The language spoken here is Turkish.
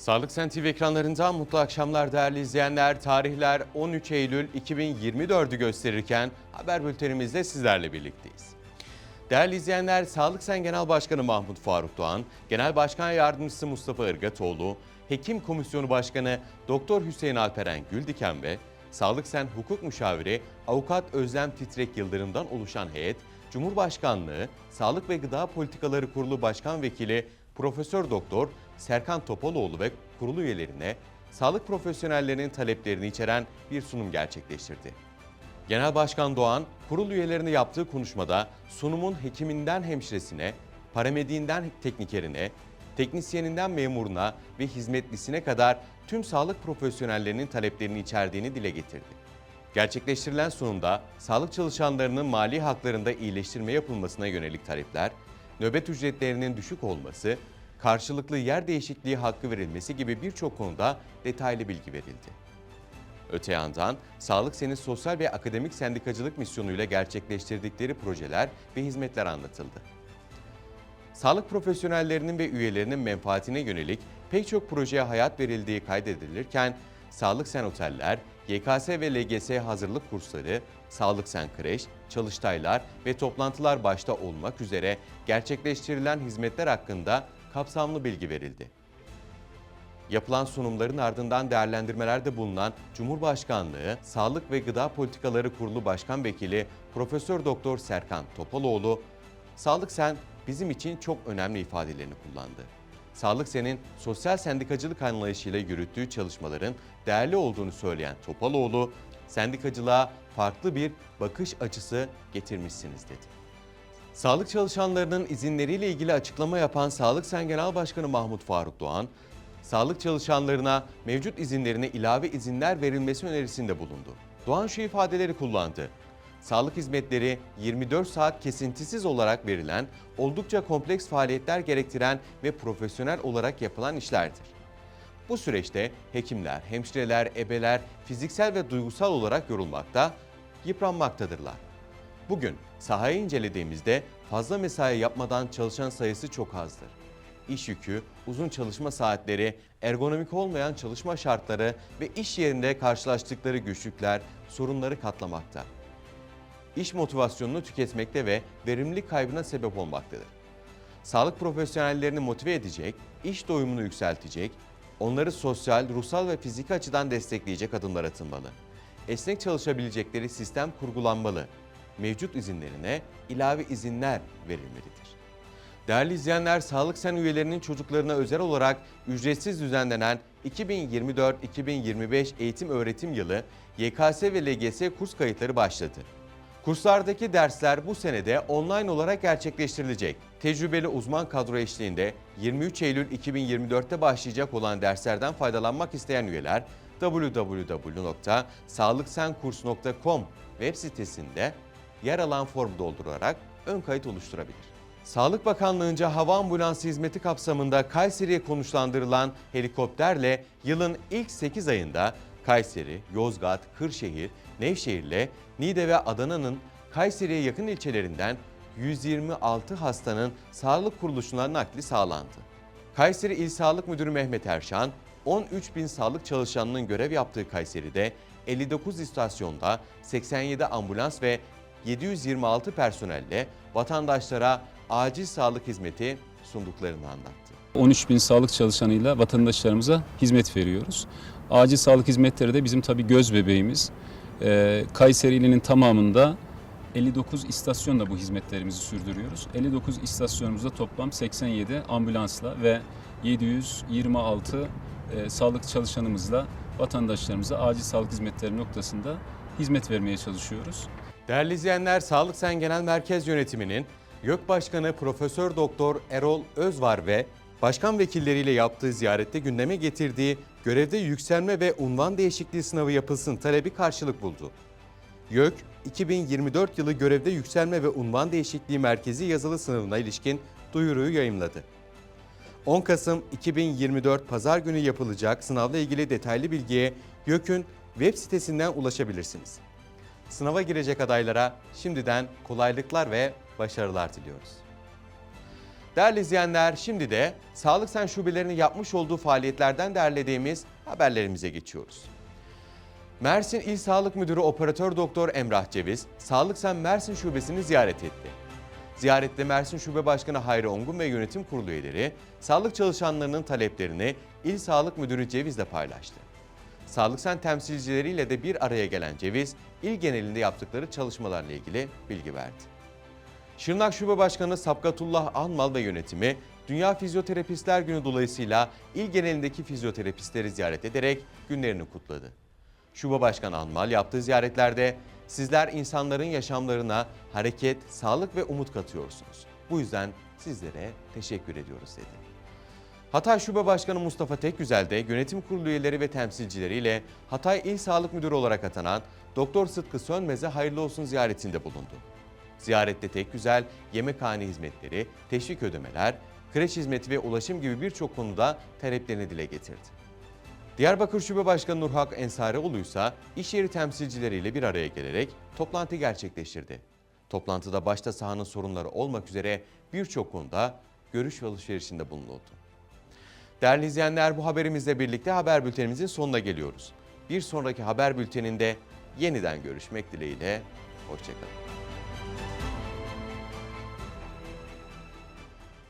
Sağlık Sen TV ekranlarından mutlu akşamlar değerli izleyenler. Tarihler 13 Eylül 2024'ü gösterirken haber bültenimizde sizlerle birlikteyiz. Değerli izleyenler, Sağlık Sen Genel Başkanı Mahmut Faruk Doğan, Genel Başkan Yardımcısı Mustafa Irgatoğlu, Hekim Komisyonu Başkanı Doktor Hüseyin Alperen Güldiken ve Sağlık Sen Hukuk Müşaviri Avukat Özlem Titrek Yıldırım'dan oluşan heyet, Cumhurbaşkanlığı Sağlık ve Gıda Politikaları Kurulu Başkan Vekili Profesör Doktor Serkan Topaloğlu ve kurulu üyelerine sağlık profesyonellerinin taleplerini içeren bir sunum gerçekleştirdi. Genel Başkan Doğan, kurul üyelerine yaptığı konuşmada sunumun hekiminden hemşiresine, paramediğinden teknikerine, teknisyeninden memuruna ve hizmetlisine kadar tüm sağlık profesyonellerinin taleplerini içerdiğini dile getirdi. Gerçekleştirilen sunumda sağlık çalışanlarının mali haklarında iyileştirme yapılmasına yönelik talepler, nöbet ücretlerinin düşük olması, karşılıklı yer değişikliği hakkı verilmesi gibi birçok konuda detaylı bilgi verildi. Öte yandan Sağlık Sen'in sosyal ve akademik sendikacılık misyonuyla gerçekleştirdikleri projeler ve hizmetler anlatıldı. Sağlık profesyonellerinin ve üyelerinin menfaatine yönelik pek çok projeye hayat verildiği kaydedilirken Sağlık Sen Oteller, YKS ve LGS hazırlık kursları, Sağlık Sen Kreş, çalıştaylar ve toplantılar başta olmak üzere gerçekleştirilen hizmetler hakkında kapsamlı bilgi verildi. Yapılan sunumların ardından değerlendirmelerde bulunan Cumhurbaşkanlığı Sağlık ve Gıda Politikaları Kurulu Başkan Vekili Profesör Doktor Serkan Topaloğlu, "Sağlık Sen bizim için çok önemli ifadelerini kullandı. Sağlık Sen'in sosyal sendikacılık anlayışıyla yürüttüğü çalışmaların değerli olduğunu söyleyen Topaloğlu, sendikacılığa farklı bir bakış açısı getirmişsiniz dedi. Sağlık çalışanlarının izinleriyle ilgili açıklama yapan Sağlık Sen Genel Başkanı Mahmut Faruk Doğan, sağlık çalışanlarına mevcut izinlerine ilave izinler verilmesi önerisinde bulundu. Doğan şu ifadeleri kullandı. Sağlık hizmetleri 24 saat kesintisiz olarak verilen, oldukça kompleks faaliyetler gerektiren ve profesyonel olarak yapılan işlerdir. Bu süreçte hekimler, hemşireler, ebeler fiziksel ve duygusal olarak yorulmakta, yıpranmaktadırlar. Bugün sahayı incelediğimizde fazla mesai yapmadan çalışan sayısı çok azdır. İş yükü, uzun çalışma saatleri, ergonomik olmayan çalışma şartları ve iş yerinde karşılaştıkları güçlükler sorunları katlamakta. İş motivasyonunu tüketmekte ve verimlilik kaybına sebep olmaktadır. Sağlık profesyonellerini motive edecek, iş doyumunu yükseltecek, onları sosyal, ruhsal ve fiziki açıdan destekleyecek adımlar atılmalı. Esnek çalışabilecekleri sistem kurgulanmalı. Mevcut izinlerine ilave izinler verilmelidir. Değerli izleyenler, Sağlık Sen üyelerinin çocuklarına özel olarak ücretsiz düzenlenen 2024-2025 eğitim öğretim yılı YKS ve LGS kurs kayıtları başladı. Kurslardaki dersler bu senede online olarak gerçekleştirilecek. Tecrübeli uzman kadro eşliğinde 23 Eylül 2024'te başlayacak olan derslerden faydalanmak isteyen üyeler www.sağlıksenkurs.com web sitesinde yer alan formu doldurarak ön kayıt oluşturabilir. Sağlık Bakanlığı'nca hava ambulansı hizmeti kapsamında Kayseri'ye konuşlandırılan helikopterle yılın ilk 8 ayında Kayseri, Yozgat, Kırşehir, Nevşehir ile Niğde ve Adana'nın Kayseri'ye yakın ilçelerinden 126 hastanın sağlık kuruluşuna nakli sağlandı. Kayseri İl Sağlık Müdürü Mehmet Erşan, 13 bin sağlık çalışanının görev yaptığı Kayseri'de 59 istasyonda 87 ambulans ve 726 personelle vatandaşlara acil sağlık hizmeti sunduklarını anlattı. 13 bin sağlık çalışanıyla vatandaşlarımıza hizmet veriyoruz. Acil sağlık hizmetleri de bizim tabii göz bebeğimiz. Ee, Kayseri ilinin tamamında 59 istasyonla bu hizmetlerimizi sürdürüyoruz. 59 istasyonumuzda toplam 87 ambulansla ve 726 e, sağlık çalışanımızla vatandaşlarımıza acil sağlık hizmetleri noktasında hizmet vermeye çalışıyoruz. Değerli izleyenler, Sağlık Sen Genel Merkez Yönetimi'nin YÖK Başkanı Profesör Doktor Erol Özvar ve başkan vekilleriyle yaptığı ziyarette gündeme getirdiği görevde yükselme ve unvan değişikliği sınavı yapılsın talebi karşılık buldu. YÖK, 2024 yılı görevde yükselme ve unvan değişikliği merkezi yazılı sınavına ilişkin duyuruyu yayımladı. 10 Kasım 2024 Pazar günü yapılacak sınavla ilgili detaylı bilgiye YÖK'ün web sitesinden ulaşabilirsiniz. Sınava girecek adaylara şimdiden kolaylıklar ve başarılar diliyoruz. Değerli izleyenler şimdi de Sağlık Sen şubelerinin yapmış olduğu faaliyetlerden derlediğimiz haberlerimize geçiyoruz. Mersin İl Sağlık Müdürü Operatör Doktor Emrah Ceviz, Sağlık Sen Mersin Şubesini ziyaret etti. Ziyarette Mersin Şube Başkanı Hayri Ongun ve yönetim kurulu üyeleri, sağlık çalışanlarının taleplerini İl Sağlık Müdürü Ceviz'le paylaştı. Sağlık Sen temsilcileriyle de bir araya gelen Ceviz, il genelinde yaptıkları çalışmalarla ilgili bilgi verdi. Şırnak Şube Başkanı Sapkatullah Anmal ve yönetimi Dünya Fizyoterapistler Günü dolayısıyla il genelindeki fizyoterapistleri ziyaret ederek günlerini kutladı. Şube Başkanı Anmal yaptığı ziyaretlerde sizler insanların yaşamlarına hareket, sağlık ve umut katıyorsunuz. Bu yüzden sizlere teşekkür ediyoruz dedi. Hatay Şube Başkanı Mustafa Tekgüzel de yönetim kurulu üyeleri ve temsilcileriyle Hatay İl Sağlık Müdürü olarak atanan Doktor Sıtkı Sönmez'e hayırlı olsun ziyaretinde bulundu. Ziyarette Tekgüzel, yemekhane hizmetleri, teşvik ödemeler, kreş hizmeti ve ulaşım gibi birçok konuda taleplerini dile getirdi. Diyarbakır Şube Başkanı Nurhak Ensarioğlu ise iş yeri temsilcileriyle bir araya gelerek toplantı gerçekleştirdi. Toplantıda başta sahanın sorunları olmak üzere birçok konuda görüş ve alışverişinde bulunuldu. Değerli izleyenler bu haberimizle birlikte haber bültenimizin sonuna geliyoruz. Bir sonraki haber bülteninde yeniden görüşmek dileğiyle, hoşçakalın.